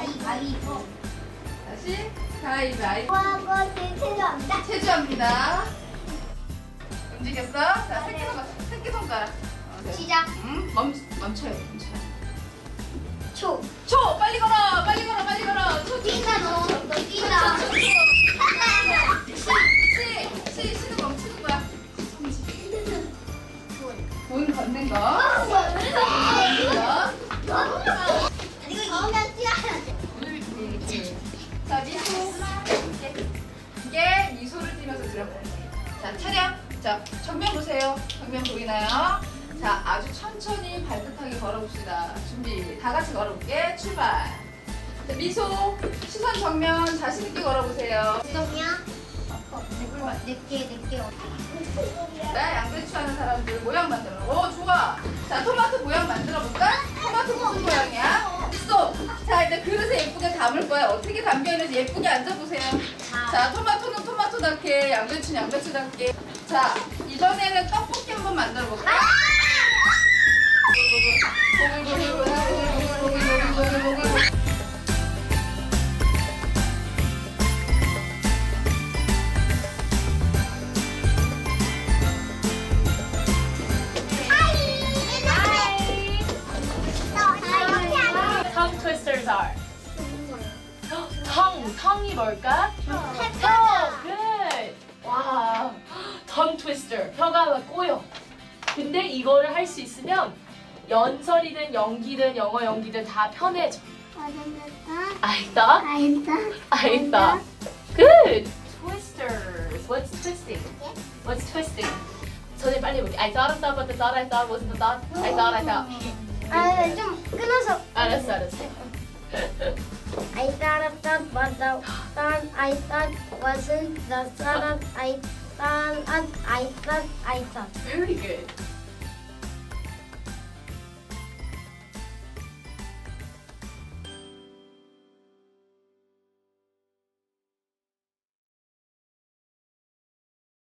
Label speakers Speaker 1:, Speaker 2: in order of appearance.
Speaker 1: 가위바위보.
Speaker 2: 다시 가위바위보.
Speaker 1: 하고 체조합니다.
Speaker 2: 체조합니다. 움직였어? 자, 새끼손가락. 새끼손가락. 어, 네.
Speaker 1: 시작.
Speaker 2: 음, 멈, 멈춰요. 멈춰요.
Speaker 1: 초.
Speaker 2: 초! 빨리 걸어! 빨리 걸어! 빨리 걸어! 초!
Speaker 1: 뛰다 너. 너 뛰다.
Speaker 2: 시! 시! 시는 멈추는 거야. 돈 걷는 거. 걷는.
Speaker 1: 이거
Speaker 2: 자, 차렷. 자, 정면 보세요. 정면 보이나요? 자, 아주 천천히 발끝하게 걸어봅시다. 준비. 다 같이 걸어볼게. 출발. 자, 미소. 시선 정면 자신있게 걸어보세요.
Speaker 1: 이거냐? 내게 내게.
Speaker 2: 자, 양배추 하는 사람들 모양 만들어. 오, 좋아. 자, 토마토 모양 만들어 볼까? 토마토 무슨 모양이야? 스톱. 자, 이제 그릇에 예쁘게 담을 거야. 어떻게 담겨 있는지 예쁘게 앉아보세요. 자, 토마토 고추답게 양배추 양배추답게 자 이번에는 떡볶이 한번 만들어 볼까?
Speaker 3: tongue twisters are. tongue, tongue이 뭘까? tongue. Tongue twister, 혀가 꼬여. 근데 이거를 할 수 있으면 연설이든 연기든 영어 연기든 다 편해져. I thought, I thought. Good. Twisters. What's twisting? What's twisting? 손에 빨리 보기. I thought, I thought, but the thought I thought wasn't the thought. I thought, I thought.
Speaker 1: 아, 좀 끊어서.
Speaker 3: 알았어, 알았어.
Speaker 1: I thought but the thought I thought wasn't the thought Um, I, thought I, thought.
Speaker 3: Very good.